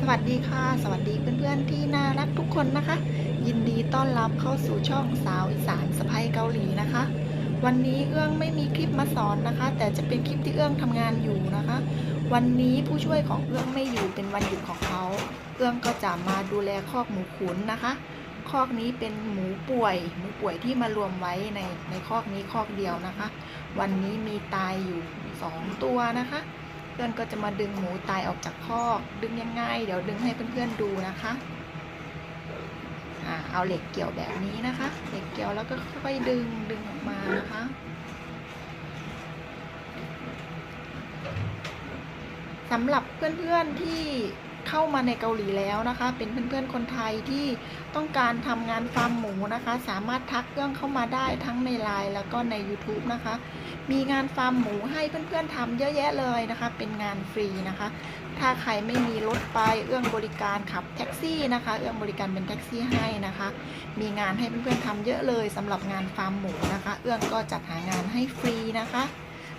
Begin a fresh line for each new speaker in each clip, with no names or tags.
สวัสดีค่ะ สวัสดีเพื่อนๆที่น่ารักทุกคนนะคะ ยินดีต้อนรับเข้าสู่ช่องสาวอีสานสะพ้ยเกาหลีนะคะ วันนี้เอื้องไม่มีคลิปมาสอนนะคะ แต่จะเป็นคลิปที่เอื้องทำงานอยู่นะคะ วันนี้ผู้ช่วยของเอื้องไม่อยู่เป็นวันหยุดของเขา เอื้องก็จะมาดูแลคอกหมูขุนนะคะคอกนี้เป็นหมูป่วยหมูป่วยที่มารวมไว้ในในคอกนี้คอกเดียวนะคะ วันนี้มีตายอยู่สองตัวนะคะ พื่อนก็จะมาดึงหมูตายออกจากคอกดึงยังไงเดี๋ยวดึงให้เพื่อนๆดูนะคะเอาเหล็กเกี่ยวแบบนี้นะคะ เหล็กเกี่ยวแล้วก็ค่อยๆดึงดึงออกมานะคะ สำหรับเพื่อนๆที่ เข้ามาในเกาหลีแล้วนะคะ เป็นเพื่อนๆคนไทยที่ต้องการทำงานฟาร์มหมูนะคะ สามารถทักเรื่องเข้ามาได้ทั้งในไลน์แล้วก็ใน YouTube นะคะ มีงานฟาร์มหมูให้เพื่อนๆทำเยอะแยะเลยนะคะ เป็นงานฟรีนะคะ ถ้าใครไม่มีรถไปเอื้องบริการขับแท็กซี่นะคะ เอื้องบริการเป็นแท็กซี่ให้นะคะ มีงานให้เพื่อนๆทำเยอะเลยสำหรับงานฟาร์มหมูนะคะ เอื้องก็จัดหางานให้ฟรีนะคะ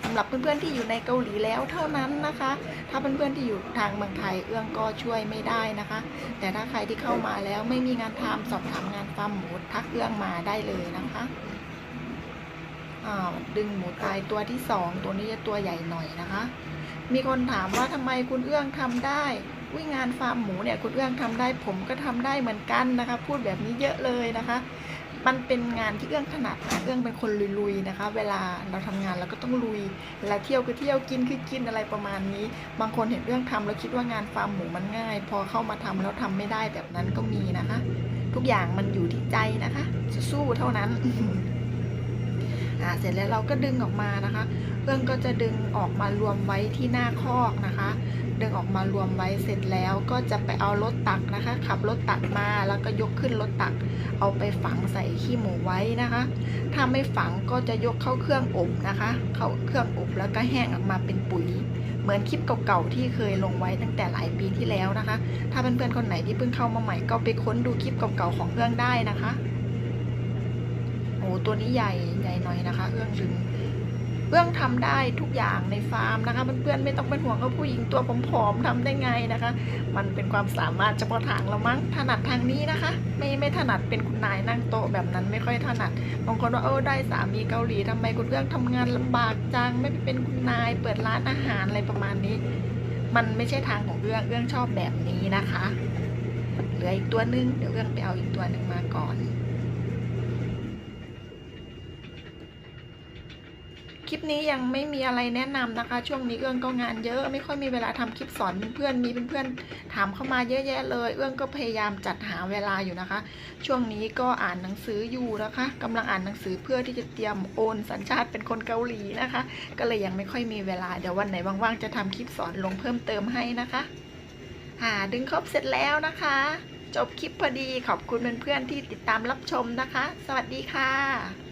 สำหรับเพื่อนๆที่อยู่ในเกาหลีแล้วเท่านั้นนะคะ ถ้าเพื่อนๆที่อยู่ทางเมืองไทยเอื้องก็ช่วยไม่ได้นะคะ แต่ถ้าใครที่เข้ามาแล้วไม่มีงานทำสอบถามงานฟาร์มหมูทักเอื้องมาได้เลยนะคะอ่าดึงหมูตายตัวที่สองตัวนี้จะตัวใหญ่หน่อยนะคะ มีคนถามว่าทำไมคุณเอื้องทำได้วิงานฟาร์มหมูเนี่ยคุณเอื้องทำได้ผมก็ทำได้เหมือนกันนะคะ พูดแบบนี้เยอะเลยนะคะ มันเป็นงานที่เอื้องถนัดนะเอื้องเป็นคนลุยๆนะคะ เวลาเราทำงานเราก็ต้องลุยเวลาเที่ยวคือเที่ยวกินคือกินอะไรประมาณนี้ บางคนเห็นเอื้องทำแล้วคิดว่างานฟาร์มหมูมันง่าย พอเข้ามาทำแล้วทำไม่ได้แบบนั้นก็มีนะคะ ทุกอย่างมันอยู่ที่ใจนะคะสู้ๆเท่านั้น อ่าเสร็จแล้วเราก็ดึงออกมานะคะเอื้องก็จะดึงออกมารวมไว้ที่หน้าคอกนะคะ ดึงออกมารวมไว้เสร็จแล้วก็จะไปเอารถตักนะคะ ขับรถตักมาแล้วก็ยกขึ้นรถตัก เอาไปฝังใส่ขี้หมูไว้นะคะ ถ้าไม่ฝังก็จะยกเข้าเครื่องอบนะคะ เข้าเครื่องอบแล้วก็แห้งออกมาเป็นปุ๋ยเหมือนคลิปเก่าๆที่เคยลงไว้ตั้งแต่หลายปีที่แล้วนะคะ ถ้าเพื่อนๆคนไหนที่เพิ่งเข้ามาใหม่ก็ไปค้นดูคลิปเก่าๆของเอื้องได้นะคะ ตัวนี้ใหญ่ใหญ่หน่อยนะคะเอื้องดึงเอื้องทำได้ทุกอย่างในฟาร์มนะคะเพื่อนๆไม่ต้องเป็นห่วงว่าผู้หญิงตัวผอมๆทำได้ไงนะคะ มันเป็นความสามารถเฉพาะทางเรามั้งถนัดทางนี้นะคะ ไม่ไม่ถนัดเป็นคุณนายนั่งโต๊ะแบบนั้นไม่ค่อยถนัดบางคนว่าเออได้สามีเกาหลีทำไมคุณเอื้องทำงานลำบากจังไม่ไปเป็นคุณนาย เปิดร้านอาหารอะไรประมาณนี้ มันไม่ใช่ทางของเอื้องเอื้องชอบแบบนี้นะคะเหลืออีกตัวนึงเดี๋ยวเอื้องไปเอาอีกตัวหนึ่งมาก่อน คลิปนี้ยังไม่มีอะไรแนะนำนะคะ ช่วงนี้เอื้องก็งานเยอะไม่ค่อยมีเวลาทำคลิปสอนเพื่อนๆมีเพื่อนๆถามเข้ามาเยอะแยะเลย เอื้องก็พยายามจัดหาเวลาอยู่นะคะ ช่วงนี้ก็อ่านหนังสืออยู่นะคะกำลังอ่านหนังสือเพื่อที่จะเตรียมโอนสัญชาติเป็นคนเกาหลีนะคะ ก็เลยยังไม่ค่อยมีเวลาเดี๋ยววันไหนว่างๆจะทำคลิปสอนลงเพิ่มเติมให้นะคะอ่าดึงครบเสร็จแล้วนะคะ จบคลิปพอดีขอบคุณเพื่อนๆที่ติดตามรับชมนะคะ สวัสดีค่ะ